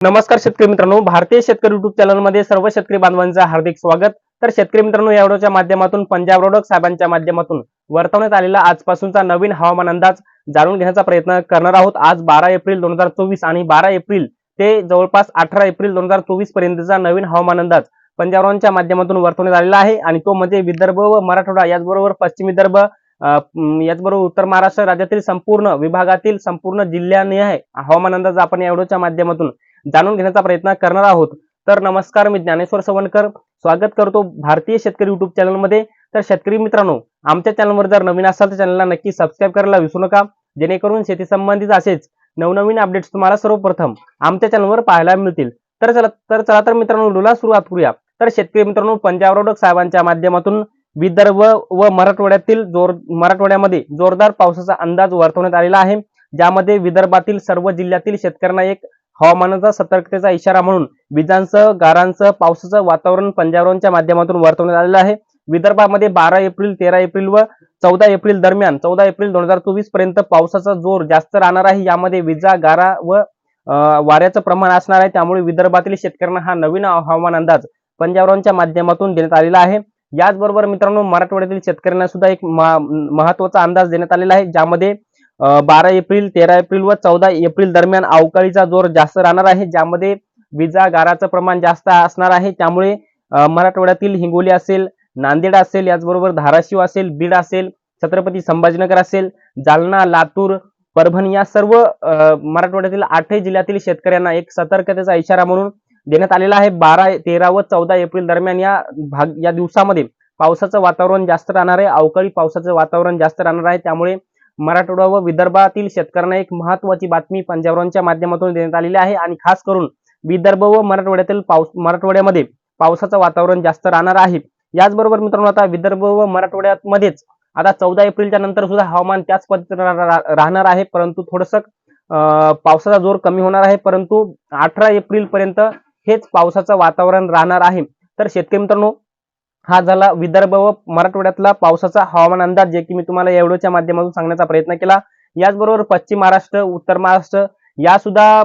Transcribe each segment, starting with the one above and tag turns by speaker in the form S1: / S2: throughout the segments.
S1: नमस्कार शेतकरी मित्रांनो भारतीय शेतकरी युट्यूब चॅनलमध्ये सर्व शेतकरी बांधवांचं हार्दिक स्वागत. तर शेतकरी मित्रांनो या व्हिडिओच्या माध्यमातून पंजाब रोडक साहेबांच्या माध्यमातून वर्तवण्यात आलेला आजपासूनचा नवीन हवामान अंदाज जाणून घेण्याचा प्रयत्न करणार आहोत. आज बारा एप्रिल दोन हजार चोवीस आणि बारा एप्रिल ते जवळपास अठरा एप्रिल दोन हजार चोवीस पर्यंतचा नवीन हवामान अंदाज पंजाबरावांच्या माध्यमातून वर्तवण्यात आलेला आहे. आणि तो म्हणजे विदर्भ व मराठवाडा याचबरोबर पश्चिम विदर्भ याचबरोबर उत्तर महाराष्ट्र राज्यातील संपूर्ण विभागातील संपूर्ण जिल्ह्यानिहाय हवामान अंदाज आपण या व्हिडिओच्या माध्यमातून जाणून घेण्याचा प्रयत्न करणार आहोत. तर नमस्कार मी ज्ञानेश्वर सवणकर. स्वागत करतो भारतीय शेतकरी युट्यूब चॅनलमध्ये. तर शेतकरी मित्रांनो आमच्या चॅनलवर जर नवीन असाल तर चॅनलला नक्की सबस्क्राईब करायला विसरू नका. जेणेकरून शेती संबंधित असेच नवनवीन अपडेट्स तुम्हाला सर्वप्रथम आमच्या चॅनलवर पाहायला मिळतील. तर चला तर चला तर मित्रांनो व्हिडिओला सुरुवात करूया. तर शेतकरी मित्रांनो पंजाब रोडक साहेबांच्या माध्यमातून विदर्भ व मराठवाड्यातील जोर मराठवाड्यामध्ये जोरदार पावसाचा अंदाज वर्तवण्यात आलेला आहे. ज्यामध्ये विदर्भातील सर्व जिल्ह्यातील शेतकऱ्यांना एक हवामानाचा सतर्कतेचा इशारा म्हणून विजांचं गारांचं पावसाचं वातावरण पंजाबरावांच्या माध्यमातून वर्तवण्यात आलेलं आहे. विदर्भामध्ये बारा एप्रिल तेरा एप्रिल व चौदा एप्रिल दरम्यान चौदा एप्रिल दोन हजार चोवीसपर्यंत पावसाचा जोर जास्त राहणार आहे. यामध्ये विजा गारा व वाऱ्याचं प्रमाण असणार आहे. त्यामुळे विदर्भातील शेतकऱ्यांना हा नवीन हवामान अंदाज पंजाबरावांच्या माध्यमातून देण्यात आलेला आहे. याचबरोबर मित्रांनो मराठवाड्यातील शेतकऱ्यांना सुद्धा एक महत्त्वाचा अंदाज देण्यात आलेला आहे ज्यामध्ये बारा एप्रिल तेरा एप्रिल व चौदा एप्रिल दरम्यान अवकाळीचा जोर जास्त राहणार आहे. ज्यामध्ये विजा गाराचं प्रमाण जास्त असणार आहे. त्यामुळे मराठवाड्यातील हिंगोली असेल नांदेड असेल याचबरोबर धाराशिव असेल बीड असेल छत्रपती संभाजीनगर असेल जालना लातूर परभणी या सर्व मराठवाड्यातील आठही जिल्ह्यातील शेतकऱ्यांना एक सतर्कतेचा इशारा म्हणून देण्यात आलेला आहे. बारा तेरा व चौदा एप्रिल दरम्यान या भाग या दिवसामध्ये पावसाचं वातावरण जास्त राहणार आहे. अवकाळी पावसाचं वातावरण जास्त राहणार आहे. त्यामुळे मराठवाडा व विदर्भातील शेतकऱ्यांना एक महत्वाची बातमी पंजाबरावांच्या माध्यमातून देण्यात आलेली आहे. आणि खास करून विदर्भ व मराठवाड्यातील पाऊस मराठवाड्यामध्ये पावसाचं वातावरण जास्त राहणार आहे. याचबरोबर मित्रांनो आता विदर्भ व मराठवाड्यामध्येच आता चौदा एप्रिलच्या नंतर सुद्धा हवामान त्याच पद्धतीने रा- राहणार आहे. परंतु थोडस पावसाचा जोर कमी होणार आहे. परंतु अठरा एप्रिल पर्यंत हेच पावसाचं वातावरण राहणार आहे. तर शेतकरी मित्रांनो हा झाला विदर्भ व मराठवाड्यातला पावसाचा हवामान अंदाज जे की मी तुम्हाला या व्हिडिओच्या माध्यमातून सांगण्याचा प्रयत्न केला. याचबरोबर पश्चिम महाराष्ट्र उत्तर महाराष्ट्र या सुद्धा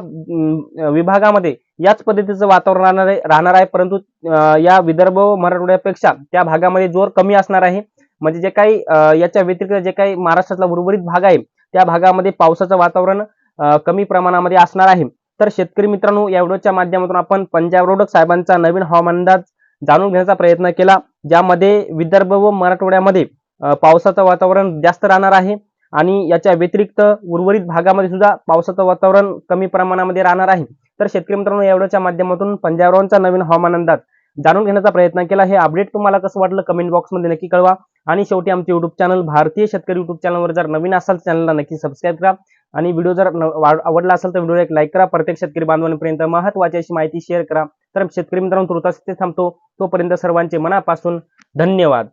S1: विभागामध्ये याच पद्धतीचं वातावरण राहणार आहे राहणार आहे. परंतु या विदर्भ व मराठवाड्यापेक्षा त्या भागामध्ये जोर कमी असणार आहे. म्हणजे जे काही याच्या व्यतिरिक्त जे काही महाराष्ट्रातला उर्वरित भाग आहे त्या भागामध्ये पावसाचं वातावरण कमी प्रमाणामध्ये असणार आहे. तर शेतकरी मित्रांनो या व्हिडिओच्या माध्यमातून आपण पंजाब रोडक साहेबांचा नवीन हवामान अंदाज जाणून घेण्याचा प्रयत्न केला. ज्यामध्ये विदर्भ व मराठवाड्यामध्ये पावसाचं वातावरण जास्त राहणार आहे आणि याच्या व्यतिरिक्त उर्वरित भागामध्ये सुद्धा पावसाचं वातावरण कमी प्रमाणामध्ये राहणार आहे. तर शेतकरी मित्रांनो एवढ्याच्या माध्यमातून पंजाबरावांचा नवीन हवामान अंदाज जाणून घेण्याचा प्रयत्न केला. हे अपडेट तुम्हाला कसं वाटलं कमेंट बॉक्समध्ये नक्की कळवा आणि शेवटी आमचे युट्यूब चॅनल भारतीय शेतकरी युट्यूब चॅनलवर जर नवीन असाल चॅनलला नक्की सबस्क्राईब करा आणि व्हिडिओ जर आवडला असेल तर व्हिडिओला एक लाईक करा. प्रत्येक शेतकरी बांधवांपर्यंत महत्वाची अशी माहिती शेअर करा. तर शेतकरी मित्रांनो तुर्तास इथे थांबतो. तोपर्यंत सर्वांचे मनापासून धन्यवाद.